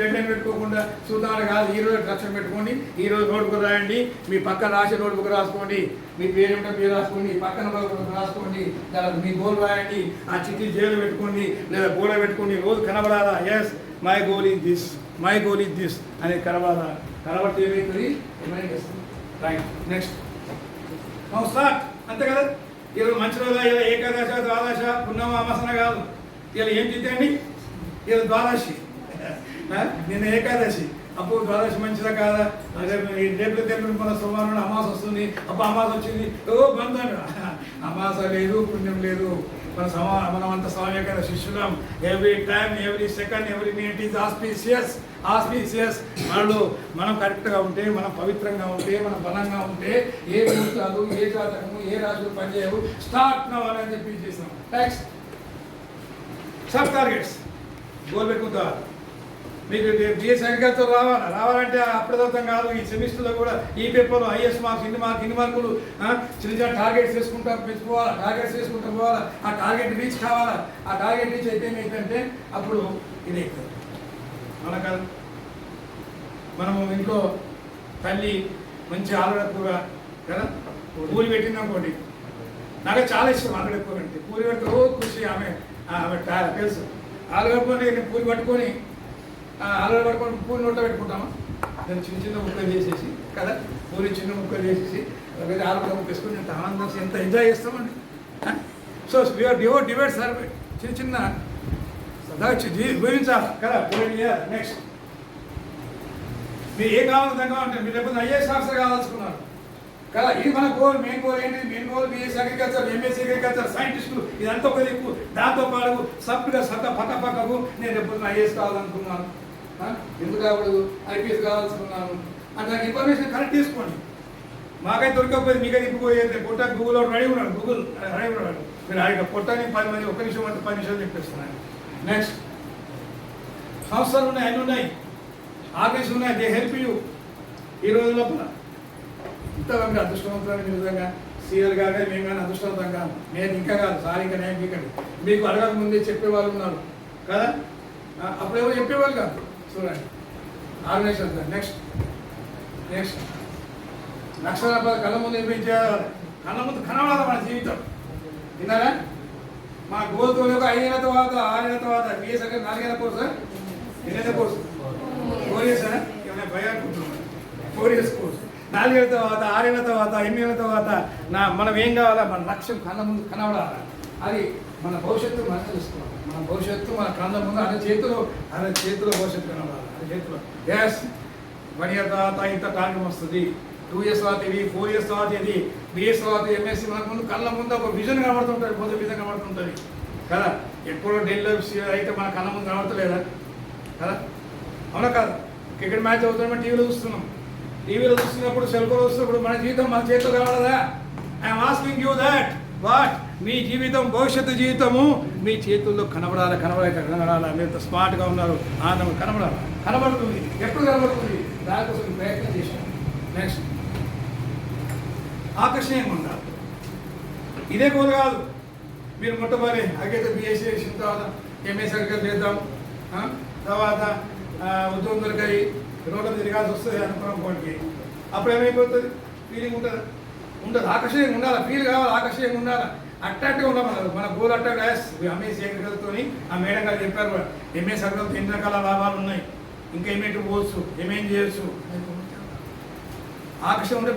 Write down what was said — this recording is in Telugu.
డెడ్లైన్ పెట్టుకోకుండా చూద్దామని కాదు ఈ రోజు లక్ష్యం పెట్టుకోండి ఈ రోజు నోట్బుక్ రాయండి మీ పక్కన రాసే నోట్బుక్ రాసుకోండి మీ పేరు ఏమిటో పేరు రాసుకోండి పక్కన రాసుకోండి తర్వాత మీ గోల్ రాయండి ఆ చిట్టి జైలు పెట్టుకోండి లేదా గోడ పెట్టుకోండి రోజు కనబడాలా? Yes my goal is this my goal is this అనేది కనబడాలా? కనబడితే ఏమైతుంది? ఏమైనా చేస్తుంది. రైట్ నెక్స్ట్ స్టార్ట్ అంతే కదా? ఈరోజు మంచి రోజు? ఇలా ఏకాదశ ద్వాదశ పున్నమ కాదు. ఇలా ఏం తిట్టండి ఇలా ద్వాదశి. నిన్న ఏకాదశి. అప్పుడు ద్వాదశి మంచిదా కాదా? అదే రేపు రేపు మన సోమవారం అమాస వస్తుంది. అప్పుడు అమాస వచ్చింది. ఓ బంధం అమాస లేదు పుణ్యం లేదు. మన సమా మనం అంత సమయకర శిష్యులం. Every time every second every minute is auspicious auspicious మనలో మనం కరెక్ట్గా ఉంటే మనం పవిత్రంగా ఉంటే మనం బలంగా ఉంటే ఏ ముహూర్తాలు ఏ జాతకము ఏ రాజులు పనిచేయవు. స్టార్ట్ నవ్ అని చెప్పి చేసాం నెక్స్ట్ సబ్ టార్గెట్స్ గోల్ పెట్టుకుంటా. మీకు బిఎస్ అగ్రికల్చర్ రావాలా రావాలంటే అప్రదత్తం కాదు ఈ సెమిస్టర్లో కూడా ఈ పేపర్లో ఐఎస్ మార్క్స్ ఇన్ని మార్క్ ఇన్ని మార్కులు చిన్న చిన్న టార్గెట్స్ చేసుకుంటా పెంచుకోవాలా? టార్గెట్స్ చేసుకుంటూ పోవాలా? ఆ టార్గెట్ రీచ్ కావాలా? ఆ టార్గెట్ రీచ్ అయితే ఏంటంటే అప్పుడు ఇది అవుతుంది మన కాదు మనము ఇంట్లో తల్లి మంచి ఆలుగడప్పుగా కదా? పూరి పెట్టిందనుకోండి నాకు చాలా ఇష్టం ఆలుగడప్పు అంటే. పూరి పెడితే ఖుషి ఆమె ఆమె తెలుసు. ఆలుగడప్పుని నేను పూరి పట్టుకొని ఆ, ఆలుగడ పట్టుకొని పూరి నోట్లో పెట్టుకుంటామా? నేను చిన్న చిన్న ముక్కలు చేసేసి కదా? పూరి చిన్న ముక్కలు చేసేసి లేదా ఆలుగడ ముక్క ఎంత ఆనందం ఎంత ఎంజాయ్ చేస్తామండి? సో యువర్ డివో డివైడ్ సార్ చిన్న చిన్న దాచి జీవించాలి కదా? నెక్స్ట్ మీరు ఏ కావాలి దాని కావాలంటే మీరు లేకపోతే ఐఏఎస్ ఆఫీసర్ కావాల్సుకున్నారు? కదా? ఇది మన గోల్ మెయిన్ గోల్ ఏంటి? Main goal BS agriculture MS agriculture సైంటిస్టులు ఇదంతా ఒక ఎక్కువ దాంతో పాటు సబ్గా సత పక్క పక్కకు నేను రేపు ఐఏఎస్ కావాలనుకున్నాను? ఎందుకు కావడదు ఐపీఎస్ కావాల్సుకున్నాను అంటే నాకు ఇన్ఫర్మేషన్ కరెక్ట్ తీసుకోండి. మాకైతే దొరకకపోతే మీకైతే ఇప్పుడు పొట్ట గూగుల్లో రెడీ ఉన్నాడు. గూగుల్ రెడీ ఉన్నాడు మీరు ఆయన పొట్టని పది మంది ఒక నిమిషం అంటే పది నిమిషాలు చెప్పేస్తున్నాను నెక్స్ట్ సంస్థలు ఉన్నాయి అన్నీ ఉన్నాయి. ఆఫీస్ ఉన్నాయి దే హెల్ప్ యూ ఈ రోజు లోపల ఇంత మీరు అదృష్టవంతులని విధంగా సీఎల్ గారే మేము కానీ అదృష్టవంతం కాదు. నేను ఇంకా కాదు. సార్ ఇంకా నేను మీకండి మీకు అడగక ముందే చెప్పేవాళ్ళు ఉన్నారు. కదా? ఆ, అప్పుడు ఎవరు చెప్పేవాళ్ళు కాదు. చూడండి. సార్ నెక్స్ట్ నెక్స్ట్ లక్ష కళ్ళ ముందు నిర్మించారు కళ్ళ ముందు కనబడదు మన జీవితం. విన్నారా? మా గోల్తో ఒక ఐదేళ్ళ తర్వాత ఆరేళ్ళ తర్వాత బిఎస్ అంటే నాలుగేళ్ళ కోర్సు ఎన్నేళ్ళ కోర్సు. ఫోర్ ఇయర్స్ ఏమైనా భయానుకుంటున్నాను ఫోర్ ఇయర్స్ కోర్సు. నాలుగేళ్ళ తర్వాత ఆరేళ్ళ తర్వాత ఎన్నేళ్ళ తర్వాత నా మనం ఏం కావాలా? మన లక్ష్యం కళ్ళ ముందు కనబడాలి? అది మన భవిష్యత్తు మనం చూసుకోవాలి మన భవిష్యత్తు మన కళ్ళ ముందు ఆయన చేతిలో ఆయన చేతిలో భవిష్యత్తు కనబడాలి. ఆయన చేతిలో. ఎస్ వన్ ఇయర్ తర్వాత ఇంత టార్గెట్ వస్తుంది. టూ ఇయర్స్ తర్వాత ఇది ఫోర్ ఇయర్స్ తర్వాత ఇది. బిఎస్ తర్వాత ఎంఎస్సీ మనకు ముందు కళ్ళ ముందు ఒక విజన్ కనబడుతుంటుంది పొద్దు విజన్ కనబడుతుంటుంది. కదా? ఎప్పుడో ఢిల్లీ అయితే మన కళ్ళ ముందు కనబడతలేదా? కదా? అవునా కాదు? క్రికెట్ మ్యాచ్ అవుతున్నాం టీవీలో చూస్తున్నాం. టీవీలో చూస్తున్నప్పుడు సెల్ఫోన్ చూస్తున్నప్పుడు మన జీవితం మన చేతిలో కనబడదా? I'm asking you that what మీ జీవితం భవిష్యత్తు జీవితము మీ చేతుల్లో కనబడాలి కనబడక కనబడాలి. మీరు స్మార్ట్గా ఉన్నారు ఆనందం కనబడాలి. కనబడుతుంది. ఎప్పుడు కనబడుతుంది? దానికోసం ప్రయత్నం చేశాను నెక్స్ట్ ఆకర్షణీయంగా ఉండాలి. ఇదే కోరు కాదు. మీరు మొట్టమొదటి అగైతే బీఎస్సీ చేసిన తర్వాత ఎంఏ అగ్రికల్చర్ చేద్దాం. తర్వాత ఉద్యోగం దొరికాయి రోడ్ల తిరగాల్సి వస్తుంది అనుకున్నాం కోటికి. అప్పుడు ఏమైపోతుంది? ఫీలింగ్ ఉంటుంది. ఉండదు ఆకర్షణీయంగా ఉండాలి. ఫీల్ కావాలి. ఆకర్షణీయంగా ఉండాలి. అట్రాక్టివ్గా ఉన్నాం మన మన గోల్ అట్రాక్ట్ ఎంఎస్ అగ్రికల్చర్తో ఆ మేడం గారు చెప్పారు కూడా ఎంఎస్ అగ్రికల్చర్ ఎన్ని రకాల లాభాలు ఉన్నాయి? ఇంకా ఏమేంటి పోవచ్చు ఏమేం చేయొచ్చు? ఆకర్షణ ఉంటే